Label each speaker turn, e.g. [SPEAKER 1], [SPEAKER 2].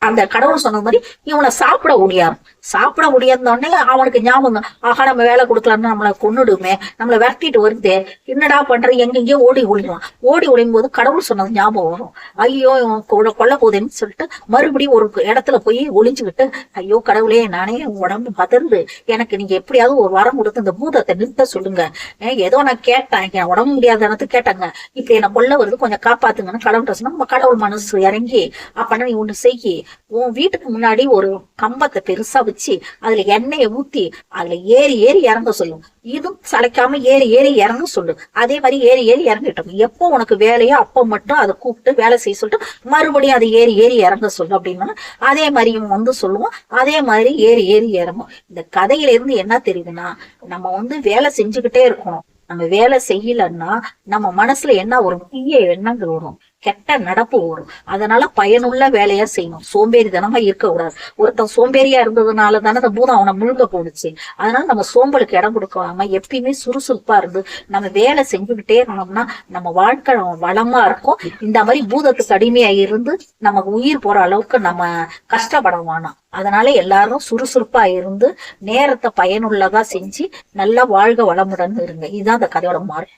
[SPEAKER 1] அந்த கடவுள் சொன்ன மாதிரி இவனை சாப்பிட முடியாது. சாப்பிட முடியாதோடனே அவனுக்கு ஞாபகம் ஆஹா நம்ம வேலை கொடுக்கலாம்னு நம்மளை கொன்னுடுமே. நம்மளை விரட்டிட்டு வருதே. என்னடா பண்ற எங்கெங்கயோ ஓடி ஒளிவான் ஓடி ஒழியும் போது கடவுள் சொன்னது ஞாபகம் வரும். ஐயோ இவன் கொ- கொல்ல போகுதுன்னு சொல்லிட்டு மறுபடியும் ஒரு இடத்துல போய் ஒளிஞ்சுக்கிட்டு ஐயோ கடவுளே நானே உடம்பு பதர்ந்து எனக்கு நீங்க எப்படியாவது ஒரு வரம் கொடுத்து இந்த பூதத்தை நிறுத்த சொல்லுங்க. ஏன் ஏதோ நான் கேட்டேன். என் உடம்பு முடியாதனத்து கேட்டாங்க. இப்படி என்ன கொல்ல வருது. கொஞ்சம் காப்பாத்துங்கன்னு கடவுள்கிட்ட சொன்னா நம்ம கடவுள் மனசு இறங்கி அப்பனா நீ ஒண்ணு செய்யி. உன் வீட்டுக்கு முன்னாடி ஒரு கம்பத்தை பெருசா வச்சு அதுல எண்ணெயை ஊத்தி அதுல ஏறி ஏறி இறங்க சொல்லும் இதுவும் சளைக்காம ஏறி ஏறி இறங்க சொல்லு. அதே மாதிரி ஏறி ஏறி இறங்கிட்டோம் எப்போ உனக்கு வேலையோ அப்போ மட்டும் அதை கூப்பிட்டு வேலை செய்ய சொல்லிட்டு மறுபடியும் அதை ஏறி ஏறி இறங்க சொல்லு அப்படின்னா அதே மாதிரி இவன் வந்து சொல்லுவோம் அதே மாதிரி ஏறி ஏறி இறங்கும். இந்த கதையில இருந்து என்ன தெரியுதுன்னா நம்ம வந்து வேலை செஞ்சுக்கிட்டே இருக்கணும். நம்ம வேலை செய்யலன்னா நம்ம மனசுல என்ன வரும்? தீய எண்ணங்கள் வரும். கெட்ட நடப்பு வரும் அதனால பயனுள்ள வேலையா செய்யணும். சோம்பேறித்தனமா இருக்கக்கூடாது ஒருத்தன் சோம்பேறியா இருந்ததுனால தானே அந்த பூதம் அவனை முழுங்க போணுச்சு. அதனால நம்ம சோம்பலுக்கு இடம் கொடுக்காம எப்பயுமே சுறுசுறுப்பா இருந்து நம்ம வேலை செஞ்சுக்கிட்டே இருந்தோம்னா நம்ம வாழ்க்கை வளமா இருக்கும். இந்த மாதிரி பூதத்துக்கு அடிமையா இருந்து நமக்கு உயிர் போற அளவுக்கு நம்ம கஷ்டப்பட வேணாம் அதனால எல்லாரும் சுறுசுறுப்பா இருந்து நேரத்தை பயனுள்ளதா செஞ்சு நல்லா வாழ்க வளமுடன் இருங்க. இதுதான் அந்த கதையோட மாறும்